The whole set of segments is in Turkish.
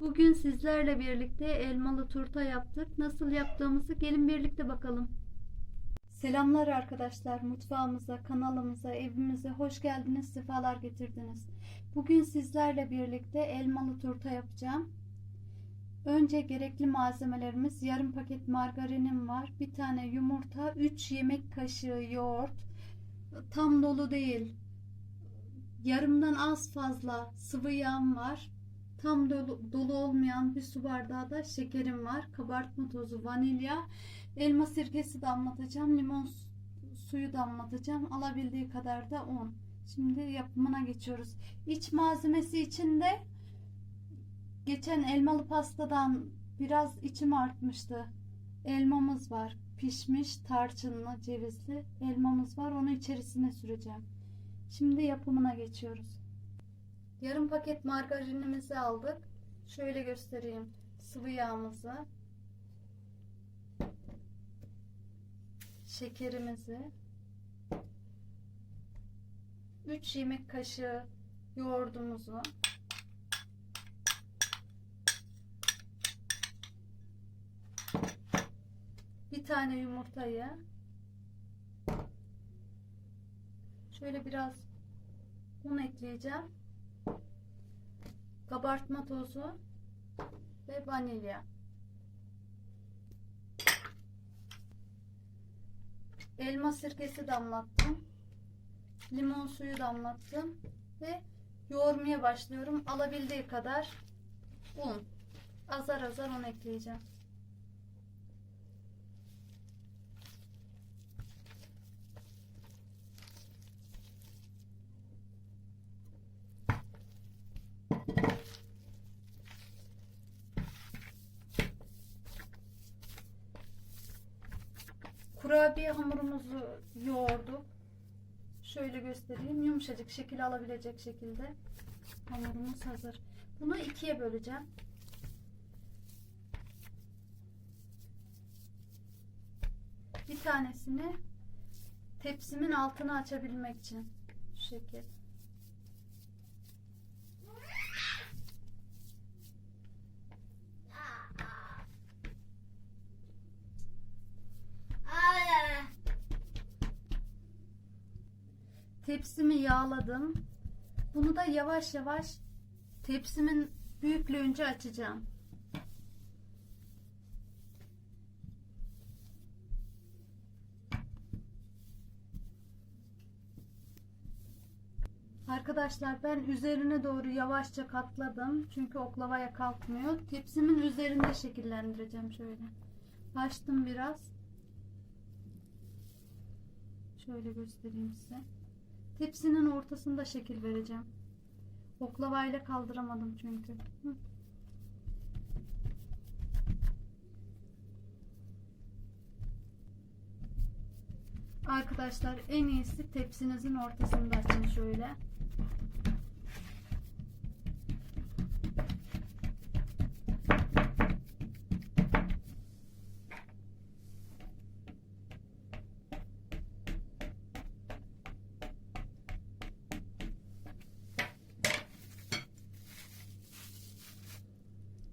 Bugün sizlerle birlikte elmalı turta yaptık. Nasıl yaptığımızı gelin birlikte bakalım. Selamlar arkadaşlar. Mutfağımıza, kanalımıza, evimize hoş geldiniz, sefalar getirdiniz. Bugün sizlerle birlikte elmalı turta yapacağım. Önce gerekli malzemelerimiz yarım paket margarinim var. Bir tane yumurta, 3 yemek kaşığı yoğurt. Tam dolu değil. Yarımdan az fazla sıvı yağım var. Tam dolu, dolu olmayan bir su bardağı da şekerim var. Kabartma tozu, vanilya, elma sirkesi damlatacağım. Limon su- suyu damlatacağım. Alabildiği kadar da un. Şimdi yapımına geçiyoruz. İç malzemesi için de geçen elmalı pastadan biraz içim artmıştı. Elmamız var. Pişmiş, tarçınlı, cevizli elmamız var. Onu içerisine süreceğim. Şimdi yapımına geçiyoruz. Yarım paket margarinimizi aldık. Şöyle göstereyim. Sıvı yağımızı. Şekerimizi. 3 yemek kaşığı yoğurdumuzu. Bir tane yumurtayı. Şöyle biraz un ekleyeceğim kabartma tozu ve vanilya. Elma sirkesi damlattım. Limon suyu damlattım ve yoğurmaya başlıyorum. Alabildiği kadar un. Azar azar un ekleyeceğim. Kurabiye hamurumuzu yoğurduk. Şöyle göstereyim. Yumuşacık şekil alabilecek şekilde hamurumuz hazır. Bunu ikiye böleceğim. Bir tanesini tepsimin altını açabilmek için şu şekil. Tepsimi yağladım. Bunu da yavaş yavaş tepsimin büyüklüğünce açacağım. Arkadaşlar ben üzerine doğru yavaşça katladım. Çünkü oklavaya kalkmıyor. Tepsimin üzerinde şekillendireceğim şöyle. Açtım biraz. Şöyle göstereyim size. Tepsinin ortasında şekil vereceğim. Oklavayla kaldıramadım çünkü. Hı. Arkadaşlar en iyisi tepsinizin ortasında açın şöyle.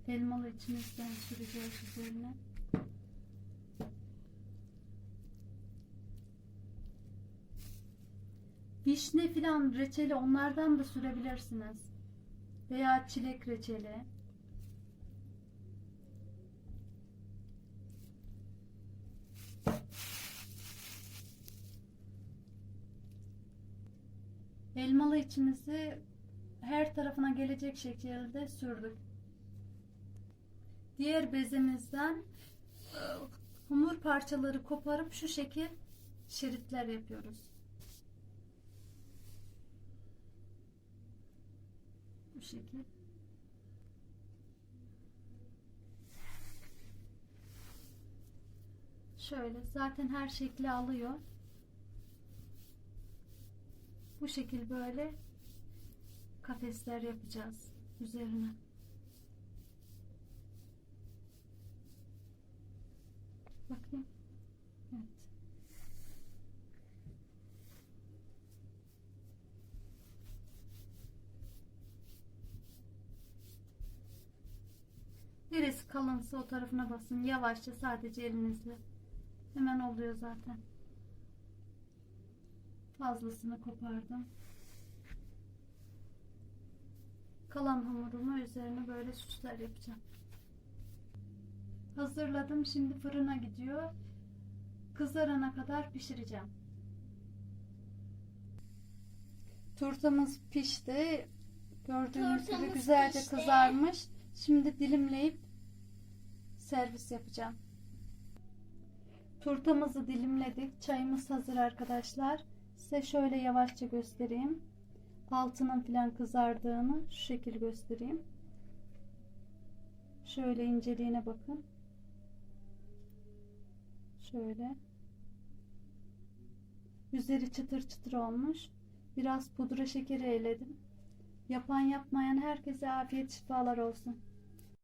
Elmalı içimizden süreceğiz üzerine. Vişne filan reçeli onlardan da sürebilirsiniz. Veya çilek reçeli. Elmalı içimizi her tarafına gelecek şekilde sürdük. Diğer bezemizden e, hamur parçaları koparıp şu şekil şeritler yapıyoruz. Bu şekil. Şöyle zaten her şekli alıyor. Bu şekil böyle kafesler yapacağız üzerine. Bakayım. Evet. Neresi kalınsa o tarafına basın. Yavaşça sadece elinizle. Hemen oluyor zaten. Fazlasını kopardım. Kalan hamurumu üzerine böyle süsler yapacağım. Hazırladım. Şimdi fırına gidiyor. Kızarana kadar pişireceğim. Turtamız pişti. Gördüğünüz gibi Turtamız güzelce pişti. kızarmış. Şimdi dilimleyip servis yapacağım. Turtamızı dilimledik. Çayımız hazır arkadaşlar. Size şöyle yavaşça göstereyim. Altının filan kızardığını şu şekil göstereyim. Şöyle inceliğine bakın. Şöyle. Üzeri çıtır çıtır olmuş. Biraz pudra şekeri eledim. Yapan yapmayan herkese afiyet şifalar olsun.